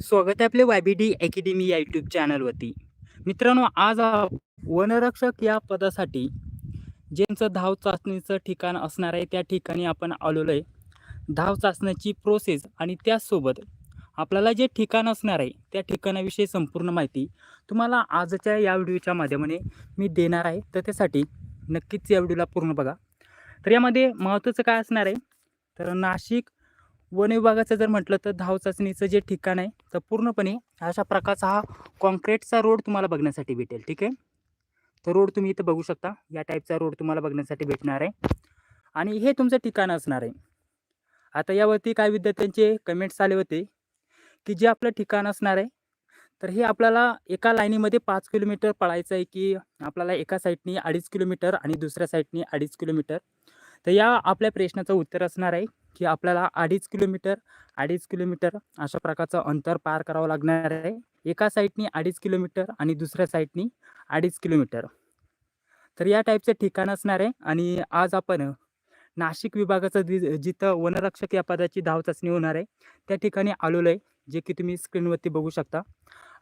स्वागत आहे आपले वाय बी डी अकॅडमी या यूट्यूब चॅनलवरती मित्रांनो आज वनरक्षक या पदासाठी ज्यांचं धाव चाचणीचं ठिकाण असणार आहे त्या ठिकाणी आपण आलेलो आहे. धाव चाचण्याची प्रोसेस आणि त्याचसोबत आपल्याला जे ठिकाण असणार आहे त्या ठिकाणाविषयी संपूर्ण माहिती तुम्हाला आजच्या या व्हिडिओच्या माध्यमाने मी देणार आहे. तर त्यासाठी नक्कीच या व्हिडिओला पूर्ण बघा. तर यामध्ये महत्त्वाचं काय असणार आहे? तर नाशिक वन विभागाचं जर म्हटलं तर धाव चाचणीचं जे ठिकाण आहे तर पूर्णपणे अशा प्रकारचा हा कॉन्क्रीटचा रोड तुम्हाला बघण्यासाठी भेटेल ठीक आहे? तर रोड तुम्ही इथं बघू शकता. या टाईपचा रोड तुम्हाला बघण्यासाठी भेटणार आहे. आणि हे तुमचं ठिकाण असणार आहे. आता यावरती काय विद्यार्थ्यांचे कमेंट्स आले होते की जे आपलं ठिकाण असणार आहे तर हे आपल्याला एका लाईनीमध्ये पाच किलोमीटर पळायचं आहे की आपल्याला एका साईडनी अडीच किलोमीटर आणि दुसऱ्या साईडनी अडीच किलोमीटर. तर या आपल्या प्रश्नाचं उत्तर असणार आहे. की आपल्याला अडीच किलोमीटर अडीच किलोमीटर अशा प्रकारचं अंतर पार करावं लागणार आहे. एका साईडनी अडीच किलोमीटर आणि दुसऱ्या साईडनी अडीच किलोमीटर. तर या टाईपचं ठिकाण असणार आहे आणि आज आपण नाशिक विभागाचं जि जिथं वनरक्षक या पदाची धाव चाचणी होणार आहे त्या ठिकाणी आलेलो आहे जे की तुम्ही स्क्रीनवरती बघू शकता.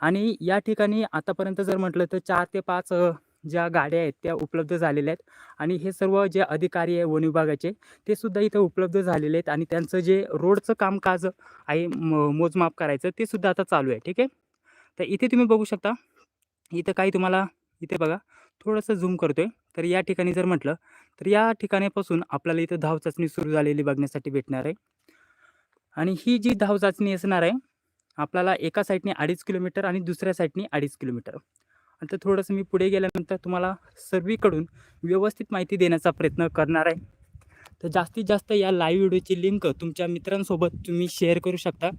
आणि या ठिकाणी आतापर्यंत जर म्हटलं तर चार ते पाच ज्या गाड्या आहेत त्या उपलब्ध झालेल्या आहेत. आणि हे सर्व जे अधिकारी आहे वन विभागाचे ते सुद्धा इथं उपलब्ध झालेले आहेत. आणि त्यांचं जे रोडचं कामकाज आहे म मोजमाप करायचं ते सुद्धा आता चालू आहे. ठीक आहे? तर इथे तुम्ही बघू शकता इथं काही तुम्हाला इथे बघा थोडंसं झूम करतोय. तर या ठिकाणी जर म्हटलं तर या ठिकाणीपासून आपल्याला इथं धाव चाचणी सुरू झालेली बघण्यासाठी भेटणार आहे. आणि ही जी धाव चाचणी असणार आहे आपल्याला एका साईडने अडीच किलोमीटर आणि दुसऱ्या साईडने अडीच किलोमीटर. आता थोडंसं मी पुढे गेल्यानंतर तुम्हाला सर्वीकडून व्यवस्थित माहिती देण्याचा प्रयत्न करणार आहे. तर जास्तीत जास्त या लाईव्ह व्हिडिओची लिंक तुमच्या मित्रांसोबत तुम्ही शेअर करू शकता.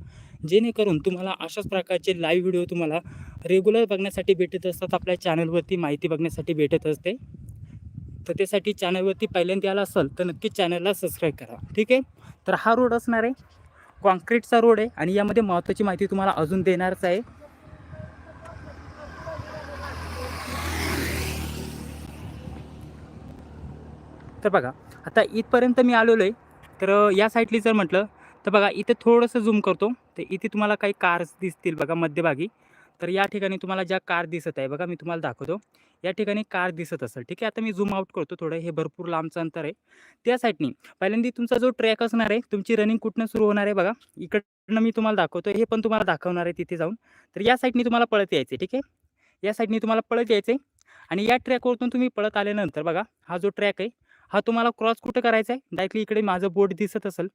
जेणेकरून तुम्हाला अशाच प्रकारचे लाईव्ह व्हिडिओ तुम्हाला रेग्युलर बघण्यासाठी भेटत असतात. आपल्या चॅनलवरती माहिती बघण्यासाठी भेटत असते. तर त्यासाठी चॅनलवरती पहिल्यांदा आला असेल तर नक्कीच चॅनलला सबस्क्राईब करा. ठीक आहे? तर हा रोड असणार आहे. कॉन्क्रीटचा रोड आहे आणि यामध्ये महत्त्वाची माहिती तुम्हाला अजून देणारच आहे. तर बघा आता इथपर्यंत मी आलेलो आहे तर या साईडली जर म्हटलं तर बघा इथे थोडंसं झूम करतो. तर इथे तुम्हाला काही कार्स दिसतील बघा मध्यभागी. तर या ठिकाणी तुम्हाला ज्या कार दिसत आहे बघा मी तुम्हाला दाखवतो. या ठिकाणी कार दिसत असेल ठीक आहे? आता मी झूम आउट करतो थोडं हे भरपूर लांबचं अंतर आहे. त्या साईडनी पहिल्यांदा तुमचा जो ट्रॅक असणार आहे तुमची रनिंग कुठनं सुरू होणार आहे बघा. इकडनं मी तुम्हाला दाखवतो हे पण तुम्हाला दाखवणार आहे तिथे जाऊन. तर या साईडनी तुम्हाला पळत यायचं ठीक आहे? या साईडनी तुम्हाला पळत यायचं आणि या ट्रॅकवरतून तुम्ही पळत आल्यानंतर बघा हा जो ट्रॅक आहे हा तुम्हाला क्रॉस कुठं करायचा आहे? डायरेक्टली इकडे माझं बोट दिसत असेल.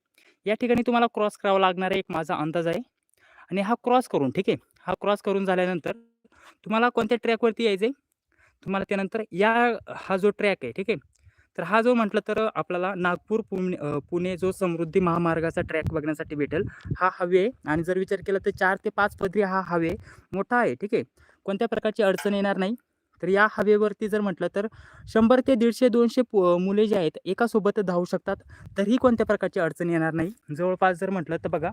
या ठिकाणी तुम्हाला क्रॉस करावा लागणार आहे एक माझा अंदाज आहे. आणि हा क्रॉस करून ठीक आहे? हा क्रॉस करून झाल्यानंतर तुम्हाला कोणत्या ट्रॅकवरती यायचं आहे तुम्हाला त्यानंतर या हा जो ट्रॅक आहे ठीक आहे? तर हा जो म्हटलं तर आपल्याला नागपूर पुणे पुणे जो समृद्धी महामार्गाचा ट्रॅक बघण्यासाठी भेटेल हा हवे आहे. आणि जर विचार केला तर चार ते पाच पदरी हा हवे मोठा आहे ठीक आहे? कोणत्या प्रकारची अडचण येणार नाही. तर या हवेवरती जर म्हटलं तर शंभर ते दीडशे दोनशे पु मुले जे आहेत एकासोबत धावू शकतात. तरीही कोणत्या प्रकारची अडचण येणार नाही. जवळपास जर म्हटलं तर बघा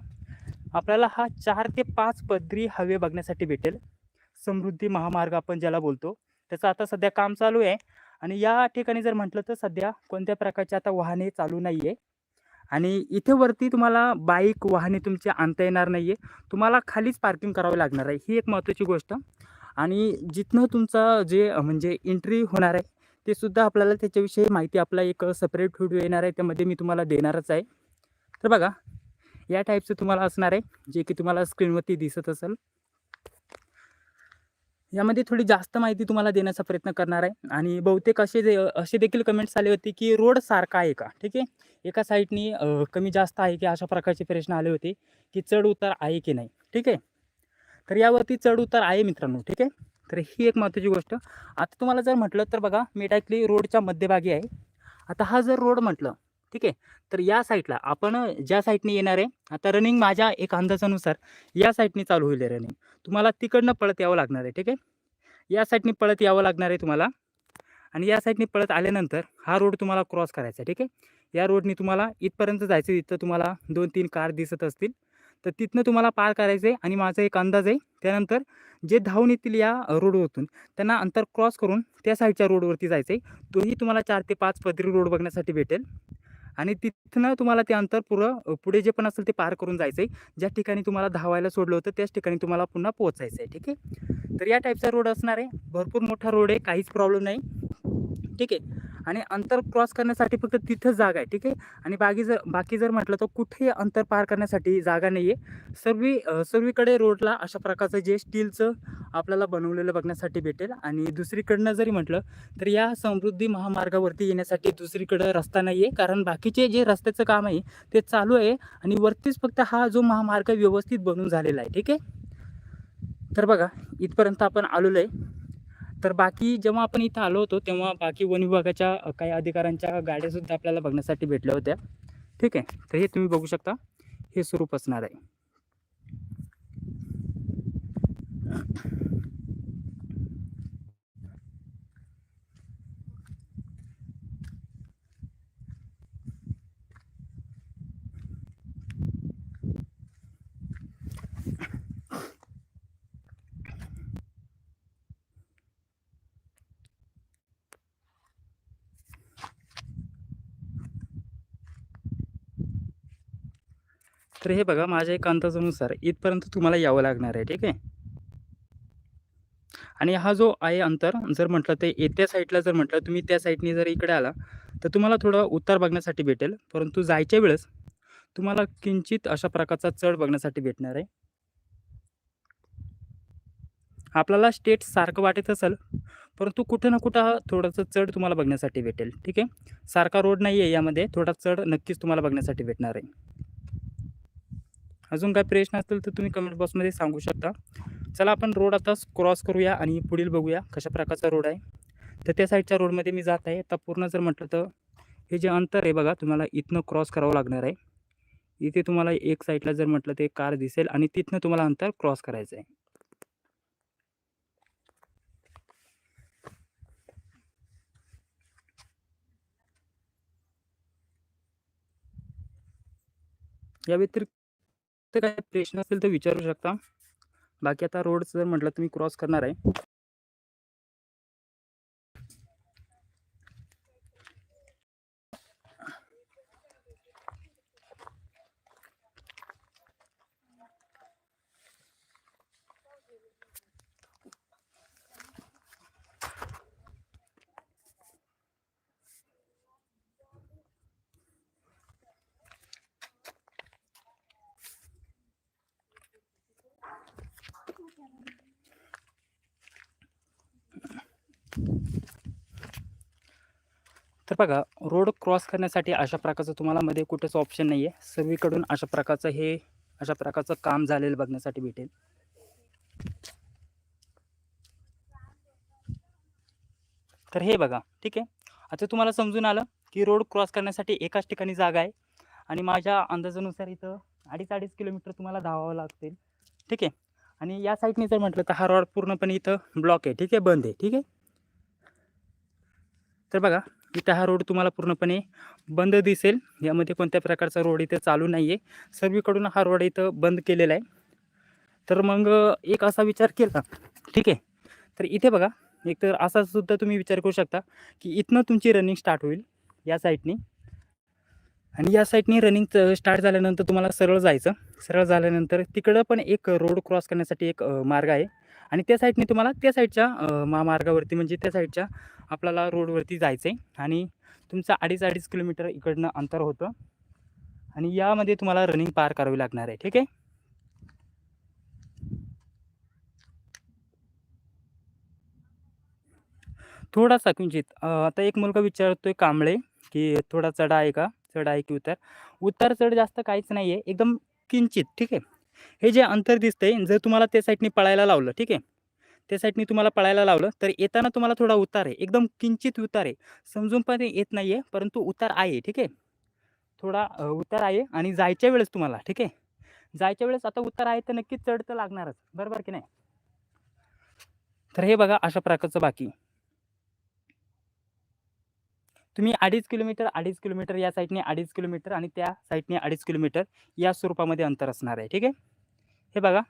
आपल्याला हा चार ते पाच पदरी हवे बघण्यासाठी भेटेल. समृद्धी महामार्ग आपण ज्याला बोलतो त्याचं आता सध्या काम चालू आहे. आणि या ठिकाणी जर म्हटलं तर सध्या कोणत्या प्रकारची आता वाहने चालू नाही आहे आणि इथे वरती तुम्हाला बाईक वाहने तुमची आणता येणार नाही आहे तुम्हाला खालीच पार्किंग करावं लागणार आहे. ही एक महत्त्वाची गोष्ट. आणि जिथनं तुमचा जे म्हणजे एंट्री होणार आहे ते सुद्धा आपल्याला त्याच्याविषयी माहिती आपला एक सेपरेट व्हिडिओ येणार आहे त्यामध्ये मी तुम्हाला देणारच आहे. तर बघा या टाईपचं तुम्हाला असणार आहे जे की तुम्हाला स्क्रीनवरती दिसत असेल. यामध्ये थोडी जास्त माहिती तुम्हाला देण्याचा प्रयत्न करणार आहे. आणि बहुतेक असे दे असे देखील कमेंट्स आले होते की रोड सारखा आहे का? ठीक आहे? एका साईडनी कमी जास्त आहे की अशा प्रकारचे प्रश्न आले होते की चढ उतार आहे की नाही? ठीक आहे? तर यावरती चढ उतार आहे मित्रांनो ठीक आहे? तर ही एक महत्त्वाची गोष्ट. आता तुम्हाला जर म्हटलं तर बघा मी रोडच्या मध्यभागी आहे. आता हा जर रोड म्हटलं ठीक आहे? तर या साईडला आपण ज्या साईडने येणार आहे आता रनिंग माझ्या एक अंदाजानुसार या साईडने चालू होईल रनिंग तुम्हाला तिकडनं पळत यावं लागणार आहे ठीक आहे? या साईडने पळत यावं लागणार आहे तुम्हाला. आणि या साईडने पळत आल्यानंतर हा रोड तुम्हाला क्रॉस करायचा आहे ठीक आहे? या रोडने तुम्हाला इथपर्यंत जायचं तिथं तुम्हाला दोन तीन कार दिसत असतील. तर तिथनं तुम्हाला पार करायचं आहे आणि माझा एक अंदाज आहे त्यानंतर जे धावून येतील या रोडवरतून त्यांना अंतर क्रॉस करून त्या साईडच्या रोडवरती जायचं आहे तोही तुम्हाला चार ते पाच पदरी रोड बघण्यासाठी भेटेल आणि तिथनं तुम्हाला ते अंतर पुरं पुढे जे पण असेल ते पार करून जायचं आहे. ज्या ठिकाणी तुम्हाला धावायला सोडलं होतं त्याच ठिकाणी तुम्हाला पुन्हा पोहोचायचं आहे. ठीक आहे. तर या टाईपचा रोड असणार आहे. भरपूर मोठा रोड आहे. काहीच प्रॉब्लेम नाही. ठीक आहे. आणि अंतर क्रॉस करण्यासाठी फक्त तिथंच जागा आहे. ठीक आहे. आणि बाकी जर बाकी जर म्हटलं तर कुठेही अंतर पार करण्यासाठी जागा नाही आहे. सर्वी सर्वीकडे रोडला अशा प्रकारचं जे स्टीलचं आपल्याला बनवलेलं बघण्यासाठी भेटेल आणि दुसरीकडनं जरी म्हटलं तर या समृद्धी महामार्गावरती येण्यासाठी दुसरीकडं रस्ता नाही आहे. कारण बाकीचे जे रस्त्याचं काम आहे ते चालू आहे आणि वरतीच फक्त हा जो महामार्ग व्यवस्थित बनून झालेला आहे. ठीक आहे. तर बघा इथपर्यंत आपण आलेलो आहे. तर बाकी जेव्हा आपण इथं आलो होतो तेव्हा बाकी वन विभागाच्या काही अधिकाऱ्यांच्या गाड्यासुद्धा आपल्याला बघण्यासाठी भेटल्या होत्या. ठीक आहे. तर हे तुम्ही बघू शकता. हे स्वरूप असणार आहे. तर हे बघा माझ्या एक अंदाजानुसार इथपर्यंत तुम्हाला यावं लागणार आहे. ठीक आहे. आणि हा जो आहे अंतर जर म्हटलं ते येत्या साईडला जर म्हटलं तुम्ही त्या साईडने जर इकडे आला तर तुम्हाला थोडं उतार बघण्यासाठी भेटेल. परंतु जायच्या वेळेस तुम्हाला किंचित अशा प्रकारचा चढ बघण्यासाठी भेटणार आहे. आपल्याला स्टेट सारखं वाटत असेल, परंतु कुठं ना कुठं हा थोडंसं चढ तुम्हाला बघण्यासाठी भेटेल. ठीक आहे. सारखा रोड नाही आहे यामध्ये. थोडा चढ नक्कीच तुम्हाला बघण्यासाठी भेटणार आहे. अजून काही प्रश्न असतील तर तुम्ही कमेंट बॉक्समध्ये सांगू शकता. चला आपण रोड आता क्रॉस करूया आणि पुढील बघूया कशा प्रकारचा रोड आहे. तर त्या साईडच्या रोडमध्ये मी जात आहे. आता पूर्ण जर म्हटलं तर हे जे अंतर आहे बघा तुम्हाला इथनं क्रॉस करावं लागणार आहे. इथे तुम्हाला एक साईडला जर म्हटलं ते कार दिसेल आणि तिथनं तुम्हाला अंतर क्रॉस करायचं आहे. या व्यतिरिक्त काही प्रश्न असतील तर विचारू शकता. बाकी आता रोड जर म्हटलं तुम्ही क्रॉस करणार आहे. तर बघा रोड क्रॉस करण्यासाठी अशा प्रकारचं तुम्हाला मध्ये कुठेच ऑप्शन नाही आहे. सर्वीकडून अशा प्रकारचं हे अशा प्रकारचं काम झालेलं बघण्यासाठी भेटेल. तर हे बघा. ठीक आहे. आता तुम्हाला समजून आलं की रोड क्रॉस करण्यासाठी एकाच ठिकाणी जागा आहे आणि माझ्या अंदाजानुसार इथं 2.5-2.5 किलोमीटर तुम्हाला धावावं लागतील. ठीक आहे. आणि या साईडने जर म्हटलं तर हा रोड पूर्णपणे इथं ब्लॉक आहे. ठीक आहे. बंद आहे. ठीक आहे. तर बघा इथं हा रोड तुम्हाला पूर्णपणे बंद दिसेल. यामध्ये कोणत्या प्रकारचा रोड इथं चालू नाही आहे. सर्वीकडून हा रोड इथं बंद केलेला आहे. तर मग एक असा विचार केला ठीक आहे. तर इथे बघा एकतर असा सुद्धा तुम्ही विचार करू शकता की इथनं तुमची रनिंग स्टार्ट होईल या साईडनी. आणि या साईडनी रनिंग स्टार्ट झाल्यानंतर तुम्हाला सरळ जायचं. सरळ झाल्यानंतर तिकडं पण एक रोड क्रॉस करण्यासाठी एक मार्ग आहे. आणि त्या साईडने तुम्हाला त्या साईडच्या महामार्गावरती म्हणजे त्या साईडच्या आपल्याला रोडवरती जायचं आहे आणि तुमचं 2.5-2.5 किलोमीटर इकडनं अंतर होतं. आणि यामध्ये तुम्हाला रनिंग पार करावी लागणार आहे. ठीक आहे. थोडासा किंचित आता एक मुलगा विचारतोय कांबळे की थोडा चढ आहे का? चढ आहे की उतार? उतार चढ जास्त काहीच नाही आहे. एकदम किंचित. ठीक आहे. हे जे अंतर दिसतंय जर तुम्हाला त्या साईडनी पळायला लावलं. ठीक आहे. त्या साईडनी तुम्हाला पळायला लावलं तर येताना तुम्हाला थोडा उतार आहे. एकदम किंचित उतार आहे. समजून पण येत नाही आहे, परंतु उतार आहे. ठीक आहे. थोडा उतार आहे आणि जायच्या वेळेस तुम्हाला ठीक आहे. जायच्या वेळेस आता उतार आहे तर नक्कीच चढ तर लागणारच. बरोबर की नाही? तर हे बघा अशा प्रकारचं बाकी. तुम्ही 2.5 किलोमीटर, 2.5 किलोमीटर या साईडने 2.5 किलोमीटर आणि त्या साईडने 2.5 किलोमीटर या स्वरूपामध्ये अंतर असणार आहे. ठीक आहे. हे बघा.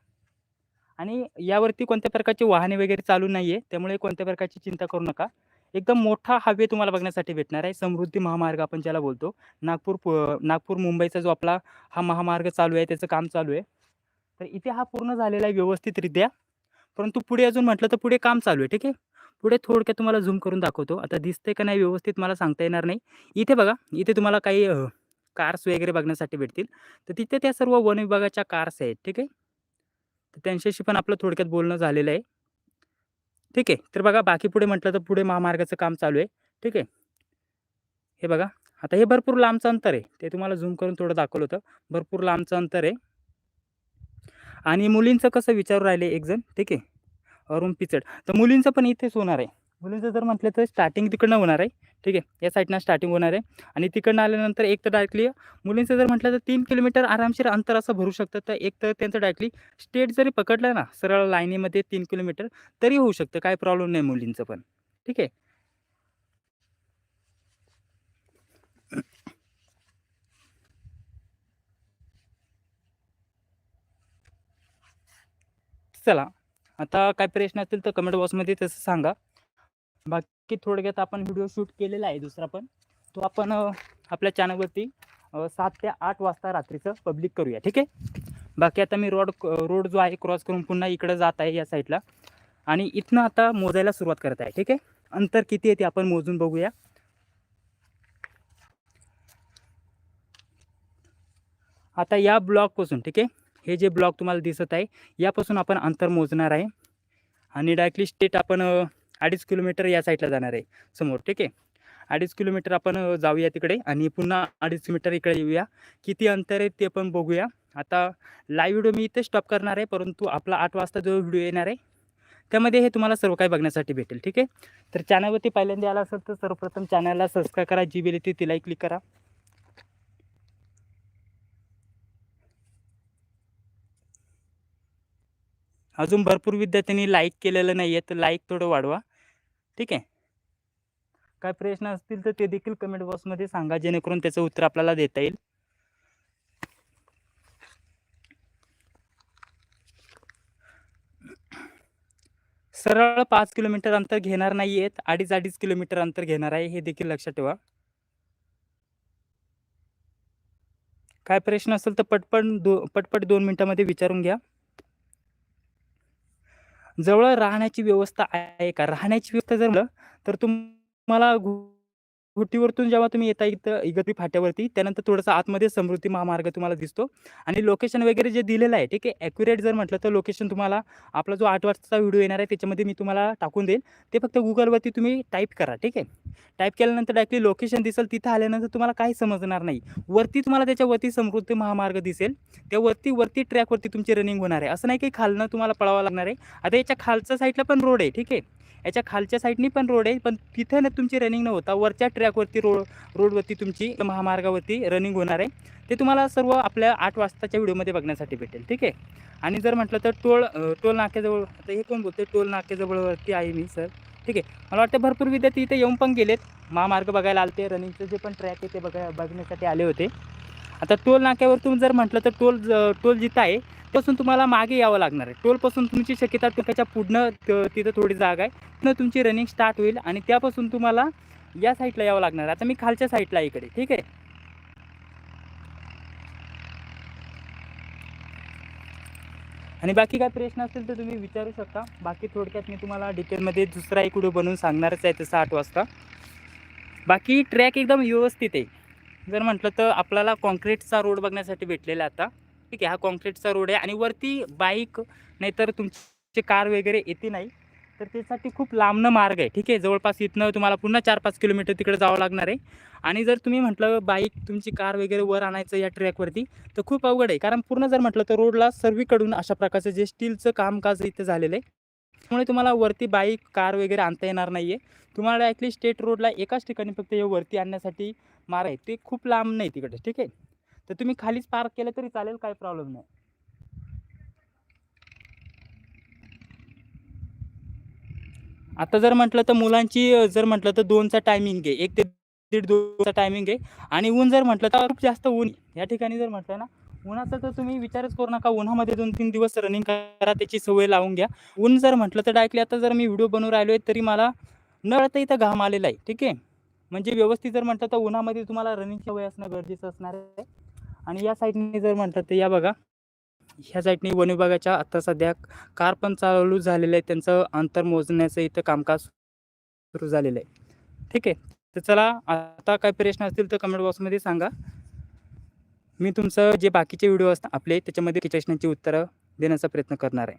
आणि यावरती कोणत्या प्रकारची वाहने वगैरे चालू नाही आहे. त्यामुळे कोणत्या प्रकारची चिंता करू नका. एकदम मोठा हायवे तुम्हाला बघण्यासाठी भेटणार आहे. समृद्धी महामार्ग आपण ज्याला बोलतो. नागपूर नागपूर मुंबईचा जो आपला हा महामार्ग चालू आहे त्याचं काम चालू आहे. तर इथे हा पूर्ण झालेला आहे व्यवस्थितरित्या. परंतु पुढे अजून म्हटलं तर पुढे काम चालू आहे ठीक आहे? पुढे थोडक्यात तुम्हाला झूम करून दाखवतो. आता दिसते का नाही व्यवस्थित मला सांगता येणार नाही. इथे बघा इथे तुम्हाला काही कार्स वगैरे बघण्यासाठी भेटतील. तर तिथे त्या सर्व वन विभागाच्या कार्स आहेत ठीक आहे? तर त्यांच्याशी पण आपलं थोडक्यात बोलणं झालेलं आहे. ठीक आहे तर बघा बाकी पुढे म्हटलं तर पुढे महामार्गाचं काम चालू आहे. ठीक आहे. हे बघा आता हे भरपूर लांबचं अंतर आहे. ते तुम्हाला झूम करून थोडं दाखवलं होतं. भरपूर लांबचं अंतर आहे. आणि मुलींचं कसं विचारू राहिले एक जण? ठीक आहे. अरुण पिचड. तर मुलींचं पण इथेच होणार आहे. मुलींचं जर म्हटलं तर स्टार्टिंग तिकडनं होणार आहे. ठीक आहे? या साईडनं स्टार्टिंग होणार आहे. आणि तिकडनं आल्यानंतर एक तर डायरेक्टली मुलींचं जर म्हटलं तर तीन किलोमीटर आरामशीर अंतर असं भरू शकतं. तर एक तर त्यांचं डायरेक्टली स्टेट जरी पकडलं ना सरळ लाईनीमध्ये तीन किलोमीटर तरी होऊ शकतं. काय प्रॉब्लेम नाही मुलींचं पण. ठीक आहे? चला. आता काय प्रश्न असतील तर कमेंट बॉक्समध्ये तसं सांगा. बाकी थोडक्यात आपण व्हिडिओ शूट केलेला आहे दुसरा पण. तो आपण आपल्या चॅनलवरती सात ते आठ वाजता रात्रीचं पब्लिक करूया ठीक आहे? बाकी आता मी रोड रोड जो आहे क्रॉस करून पुन्हा इकडं जात आहे या साईडला. आणि इथनं आता मोजायला सुरुवात करत आहे ठीक आहे? अंतर किती आहे ते आपण मोजून बघूया. आता या ब्लॉकपासून ठीक आहे? हे जे ब्लॉक तुम्हाला दिसत आहे यापासून आपण अंतर मोजणार आहे. आणि डायरेक्टली स्टेट आपण अडीच किलोमीटर या साईडला जाणार आहे समोर ठीक आहे? अडीच किलोमीटर आपण जाऊया तिकडे आणि पुन्हा अडीच किलोमीटर इकडे येऊया. किती अंतर आहे ते पण बघूया. आता लाईव्ह व्हिडिओ मी इथे स्टॉप करणार आहे परंतु आपला आठ वाजता जो व्हिडिओ येणार आहे त्यामध्ये हे तुम्हाला सर्व काही बघण्यासाठी भेटेल ठीक आहे? तर चॅनलवरती पहिल्यांदा आला असेल तर सर्वप्रथम चॅनलला सबस्क्राईब करा जी बेल येते तिलाही क्लिक करा. अजून भरपूर विद्यार्थ्यांनी लाईक केलेलं नाही आहे तर लाईक थोडं वाढवा. ठीक आहे. काय प्रश्न असतील तर ते देखील कमेंट बॉक्समध्ये सांगा जेणेकरून त्याचं उत्तर आपल्याला देता येईल. सरळ पाच किलोमीटर अंतर घेणार नाही आहेत अडीच अडीच किलोमीटर अंतर घेणार आहे हे देखील लक्षात ठेवा. काय प्रश्न असेल तर पटपट दो पटपट दोन मिनिटामध्ये विचारून घ्या. जवळ राहण्याची व्यवस्था आहे का? राहण्याची व्यवस्था जर तर तुम्हाला घु- जेव्हा तुम्ही येता इथं इगतपुरी फाट्यावरती त्यानंतर थोडंसं आतमध्ये समृद्धी महामार्ग तुम्हाला दिसतो. आणि लोकेशन वगैरे जे दिलेलं आहे ठीक आहे ॲक्युरेट जर म्हटलं तर लोकेशन तुम्हाला आपला जो आठ वाजताचा व्हिडिओ येणार आहे त्याच्यामध्ये मी तुम्हाला टाकून देईल ते फक्त गुगलवरती तुम्ही टाईप करा ठीक आहे. टाईप केल्यानंतर डायरेक्टली लोकेशन दिसेल तिथं आल्यानंतर तुम्हाला काही समजणार नाही. वरती तुम्हाला त्याच्यावरती समृद्धी महामार्ग दिसेल. त्या वरती वरती ट्रॅकवरती तुमची रनिंग होणार आहे. असं नाही की खालनं तुम्हाला पळावं लागणार आहे. आता याच्या खालच्या साईडला पण रोड आहे ठीक आहे. याच्या खालच्या साईडनी पण रोड आहे पण तिथं ना तुमची रनिंग न होता वरच्या ट्रॅकवरती रोड रोडवरती तुमची महामार्गावरती रनिंग होणार आहे. ते तुम्हाला सर्व आपल्या आठ वाजताच्या व्हिडिओमध्ये बघण्यासाठी भेटेल ठीक आहे? आणि जर म्हटलं तर टोल टोल नाक्याजवळ आता हे कोण बोलते टोल नाक्याजवळवरती आहे मी सर ठीक आहे? मला वाटतं भरपूर विद्यार्थी इथे येऊन पण गेलेत. महामार्ग बघायला आले ते रनिंगचं जे पण ट्रॅक आहे ते बघा बघण्यासाठी आले होते. आता टोल नाक्यावरतून जर म्हटलं तर टोल टोल जिथं आहे पासून तुम्हाला मागे यावं लागणार आहे. टोलपासून तुमची शक्यता त्याच्या पुढनं तिथं थोडी जागा आहे. तिथं तुमची रनिंग स्टार्ट होईल आणि त्यापासून तुम्हाला या साईडला यावं लागणार आहे. आता मी खालच्या साईडला इकडे ठीक आहे? आणि बाकी काय प्रश्न असेल तर तुम्ही विचारू शकता. बाकी थोडक्यात मी तुम्हाला डिटेलमध्ये दुसरा एक व्हिडिओ बनवून सांगणारच आहे तसं आठ वाजता. बाकी ट्रॅक एकदम व्यवस्थित आहे. जर म्हटलं तर आपल्याला कॉन्क्रीटचा रोड बघण्यासाठी भेटलेला आता. ठीक आहे हा कॉन्क्रीटचा रोड आहे आणि वरती बाईक नाहीतर तुमचे कार वगैरे येते नाही. तर त्यासाठी खूप लांबनं मार्ग आहे. ठीक आहे जवळपास इथनं तुम्हाला पुन्हा चार पाच किलोमीटर तिकडे जावं लागणार आहे. आणि जर तुम्ही म्हटलं बाईक तुमची कार वगैरे वर आणायचं या ट्रॅकवरती तर खूप अवघड आहे. कारण पूर्ण जर म्हटलं तर रोडला सर्वीकडून अशा प्रकारचं जे स्टीलचं कामकाज इथं झालेलं आहे त्यामुळे तुम्हाला वरती बाईक कार वगैरे आणता येणार नाही आहे तुम्हाला ॲटलीस्ट स्टेट रोडला एकाच ठिकाणी फक्त हे वरती आणण्यासाठी मार्ग आहे. ते खूप लांब नाही तिकडे ठीक आहे? तर तुम्ही खालीच पार्क केलं तरी चालेल काही प्रॉब्लेम नाही. आता जर म्हटलं तर मुलांची जर म्हटलं तर दोनचा टायमिंग आहे एक ते दीड दोनचा टायमिंग आहे आणि ऊन जर म्हटलं तर खूप जास्त ऊन या ठिकाणी जर म्हटलं ना उन्हाचा तर तुम्ही विचारच करू नका. उन्हामध्ये दोन तीन दिवस रनिंग करा त्याची सवय लावून घ्या. ऊन जर म्हटलं तर डायरेक्टली आता जर मी व्हिडिओ बनवून राहिलो आहे तरी मला नळ तर इथं घाम आलेला आहे ठीक आहे? म्हणजे व्यवस्थित जर म्हटलं तर उन्हामध्ये तुम्हाला रनिंगची वय असणं गरजेचं असणार आहे. आणि या साईडने जर म्हटलं तर या बघा ह्या साईडने वन विभागाच्या आता सध्या कार पण चालू झालेलं आहे. त्यांचं अंतर मोजण्याचं इथं कामकाज सुरू झालेलं आहे. ठीक आहे. तर चला आता काय प्रश्न असतील तर कमेंट बॉक्समध्ये सांगा. मी तुमचं जे बाकीचे व्हिडिओ असतात आपले त्याच्यामध्ये प्रश्नांची उत्तरं देण्याचा प्रयत्न करणार आहे.